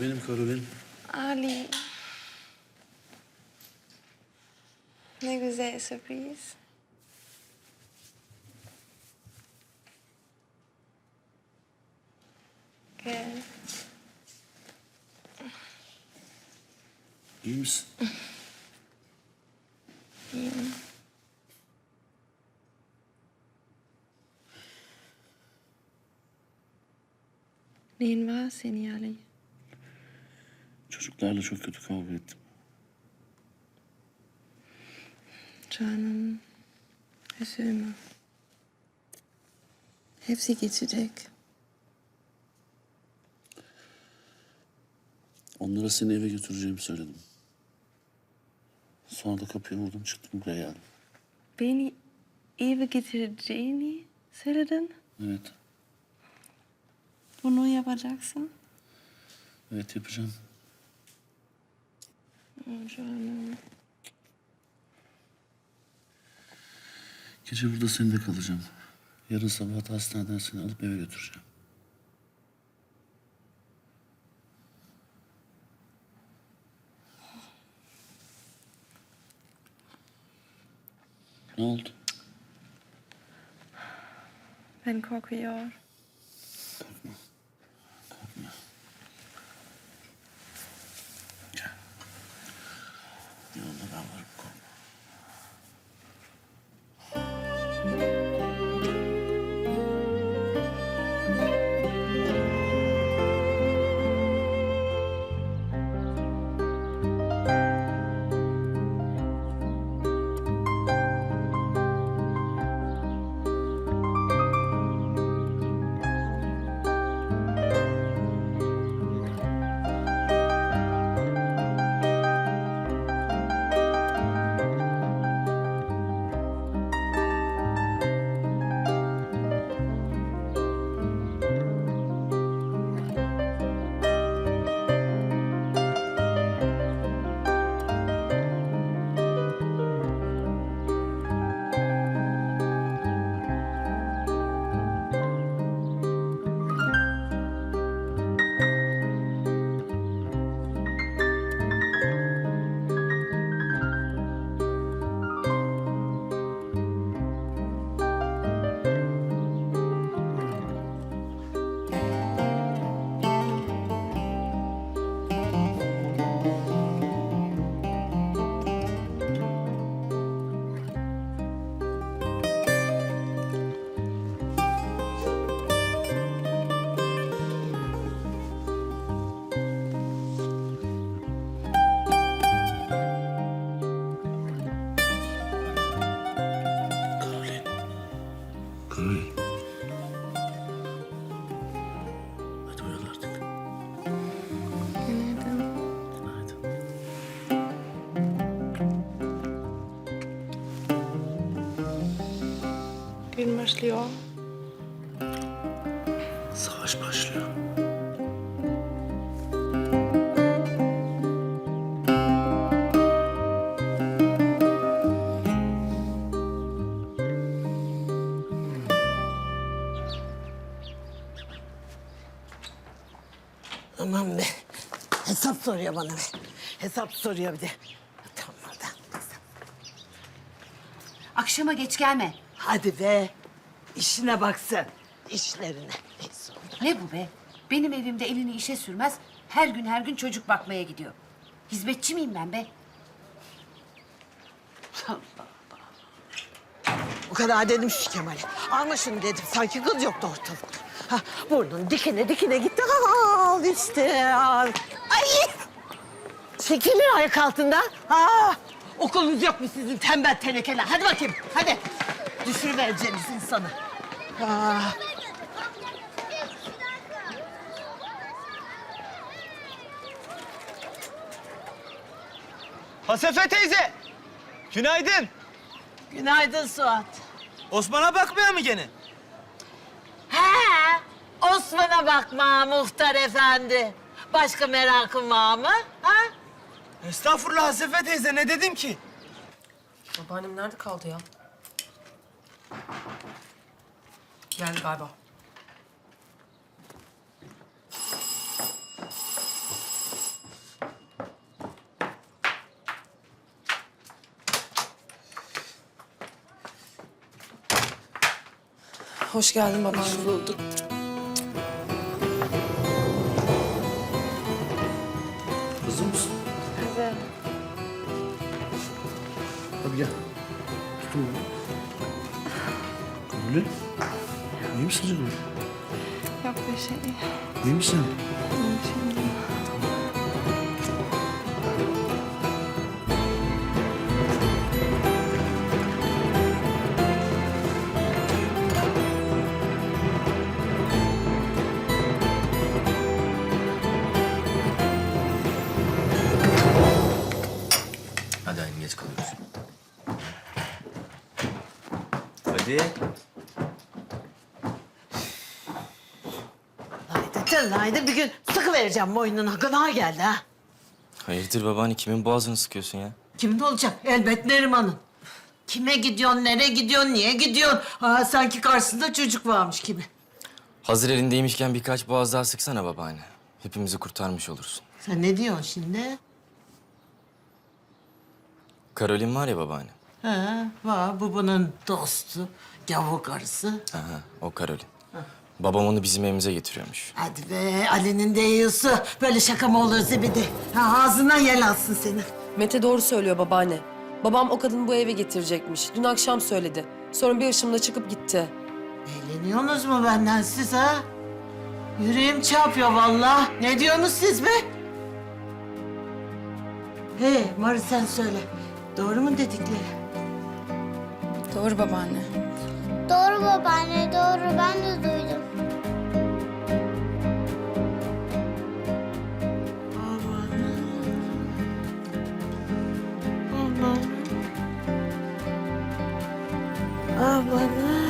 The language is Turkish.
Benim Karolin. Ali. Ne güzel sürpriz. Gel. İyi misin? İyiyim. Neyin var senin Ali? Çocuklarla çok kötü kavga ettim. Canım. Üzülme. Hepsi geçecek. Onlara seni eve götüreceğimi söyledim. Sonra da kapıya vurdum çıktım buraya geldim. Beni eve getireceğini söyledin. Evet. Bunu yapacaksın. Evet yapacağım. Canım. Gece burada seninle kalacağım. Yarın sabah da hastaneden seni alıp eve götüreceğim. Ne oldu? Ben korkuyor. Başlıyor. Savaş başlıyor. Aman be. Hesap soruyor bana be. Hesap soruyor bir de. Tamam da. Akşama geç gelme. Hadi be. İşine baksın. İşlerine. Neyse. Ne bu be? Benim evimde elini işe sürmez. Her gün her gün çocuk bakmaya gidiyor. Hizmetçi miyim ben be? O kadar dedim şu Kemal'e. Alma şunu dedim. Sanki kız yoktu ortalıkta. Ha, burnun dikine dikine gitti. Al işte al. Ay! Çekilin ayak altından. Ha, okulunuz yok mu sizin tembel tenekeler? Hadi bakayım. Hadi. Düşürüvereceğiniz insanı. Ha. Hasefe teyze. Günaydın. Günaydın Suat. Osman'a bakmıyor mu gene? He, Osman'a bakma muhtar efendi. Başka merakın var mı? Ha? Estağfurullah Hasefe teyze ne dedim ki? Babaannem nerede kaldı ya? Geldi galiba. Hoş geldin babaanne. Hoş bulduk. Hazır mısın? Hazır. Hadi gel. Tutun. Kabul İyi misin canım? Yok bir şey. İyi misin? Şimdi. Hadi aynı geç kalıyoruz. Hadi. Haydi bir gün sıkı vereceğim boynuna. Gına geldi ha. Hayırdır babaanne kimin boğazını sıkıyorsun ya? Kimin olacak? Elbet Neriman'ın. Kime gidiyorsun, nereye gidiyorsun, niye gidiyorsun? Ha, sanki karşısında çocuk varmış gibi. Hazır elindeymişken birkaç boğaz daha sıksana babaanne. Hepimizi kurtarmış olursun. Sen ne diyorsun şimdi? Karolin var ya babaanne. Ha, var bu bunun dostu, gavur karısı. Aha, o Karolin. Babam onu bizim evimize getiriyormuş. Hadi be Ali'nin de yiyorsu. Böyle şaka mı olur zibidi? Ha, ağzından yel alsın seni. Mete doğru söylüyor babaanne. Babam o kadını bu eve getirecekmiş. Dün akşam söyledi. Sonra bir ışımla çıkıp gitti. Eğleniyorsunuz mu benden siz ha? Yüreğim çarpıyor vallahi. Ne diyorsunuz siz be? He, Mari sen söyle. Doğru mu dedikleri? Doğru babaanne. Doğru babaanne doğru ben de duydum. aman ha.